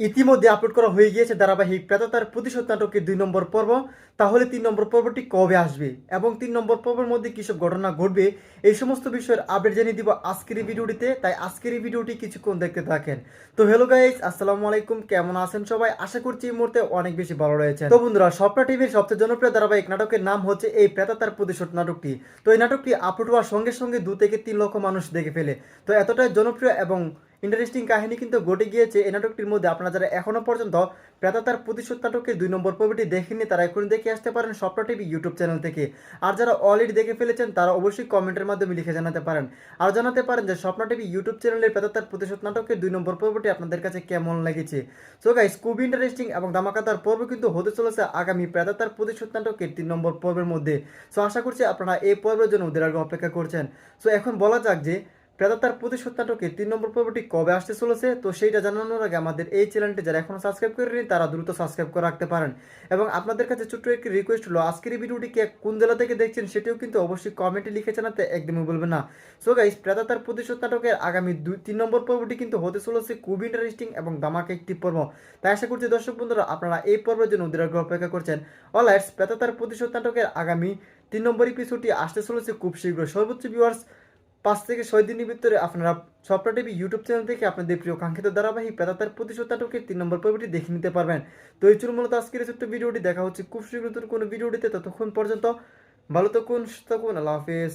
ইতিমধ্যে আপলোড করা হয়ে গিয়েছে ধারাবাহিক প্রেতাতার প্রতিশোধ নাটকের দুই নম্বর পর্ব। তাহলে তিন নম্বর পর্বটি কবে আসবে? এবং তিন নম্বর পর্বের মধ্যে কিসব ঘটনা ঘটবে? এই সমস্ত বিষয়ের আপডেট জানিয়ে দিব আজকের ভিডিওটিতে। তাই আজকের ভিডিওটি কিছুক্ষণ দেখতে থাকেন। তো হ্যালো গাইস আসসালামু আলাইকুম। কেমন আছেন সবাই? আশা করছি এই মুহূর্তে অনেক বেশি ভালো রয়েছে তো বন্ধুরা, স্বপ্ন টিভির সবচেয়ে জনপ্রিয় ধারাবাহিক নাটকের নাম হচ্ছে এই প্রেতাতার প্রতিশোধ নাটকটি। তো এই নাটকটি আপলোড হওয়ার সঙ্গে সঙ্গে দু থেকে তিন লক্ষ মানুষ দেখে ফেলে। তো এতটাই জনপ্রিয় এবং ইন্টারেস্টিং কাহিনী কিন্তু ঘটে গিয়েছে এই নাটকটির মধ্যে। আপনারা যারা এখনও পর্যন্ত প্রেতাতার প্রতিশোধ নাটকের দুই নম্বর পর্বটি দেখেননি, তারা এখন দেখে আসতে পারেন স্বপ্ন টিভি ইউটিউব চ্যানেল থেকে। আর যারা অলরেডি দেখে ফেলেছেন, তারা অবশ্যই কমেন্টের মাধ্যমে লিখে জানাতে পারেন। আর জানাতে পারেন যে স্বপ্ন টিভি ইউটিউব চ্যানেলের প্রেতাতার প্রতিশোধ নাটকের দুই নম্বর পর্বটি আপনাদের কাছে কেমন লেগেছে? সো গাইস খুব ইন্টারেস্টিং এবং ধামাকাতার পর্ব কিন্তু হতে চলেছে আগামী প্রেতাতার প্রতিশোধ নাটকের তিন নম্বর পর্বের মধ্যে। সো আশা করছি আপনারা এই পর্বের জন্য ওদের আগে অপেক্ষা করছেন। সো এখন বলা যাক যে প্রেতাতার প্রতিশোধ নাটকের তিন নম্বর পর্বটি কবে আসতে চলেছে, তো সেইটা জানানোর আগে আমাদের এই চ্যানেলটি যারা এখনও সাবস্ক্রাইব করেনি তারা দ্রুত সাবস্ক্রাইব করে রাখতে পারেন। এবং আপনাদের কাছে ছোট্ট একটি রিকোয়েস্ট হলো, আজকের এই ভিডিওটি কে কোন জেলা থেকে দেখছেন সেটিও কিন্তু অবশ্যই কমেন্টে লিখে জানাতে একদমই বলবেন না। সো গাইস প্রেতাতার প্রতিশোধ নাটকের আগামী দুই, তিন নম্বর পর্বটি কিন্তু হতে চলেছে খুব ইন্টারেস্টিং এবং দামাকে একটি পর্ব। তাই আশা করছি দর্শক বন্ধুরা, আপনারা এই পর্বের জন্য আগ্রহ অপেক্ষা করছেন। অলরাইটস প্রেতাতার প্রতিশোধ নাটকের আগামী তিন নম্বর এপিসোডটি আসতে চলেছে খুব শীঘ্র সর্বোচ্চ ভিউয়ার্স পাঁচ থেকে ছয় দিনের ভিতরে আপনারা সফটওয়্যার টিভি ইউটিউব চ্যানেল থেকে আপনাদের প্রিয় কাঙ্ক্ষিত ধারাবাহিক পেতাতার প্রতিশোধ নাটকের তিন নম্বর পর্বটি দেখে নিতে পারবেন। তো এই চুল মূলত আজকের ছোট্ট ভিডিওটি। দেখা হচ্ছে খুব শীঘ্র নতুন কোনো ভিডিওটিতে। ততক্ষণ পর্যন্ত ভালো থাকুন, সুস্থ থাকুন। আল্লাহ হাফেজ।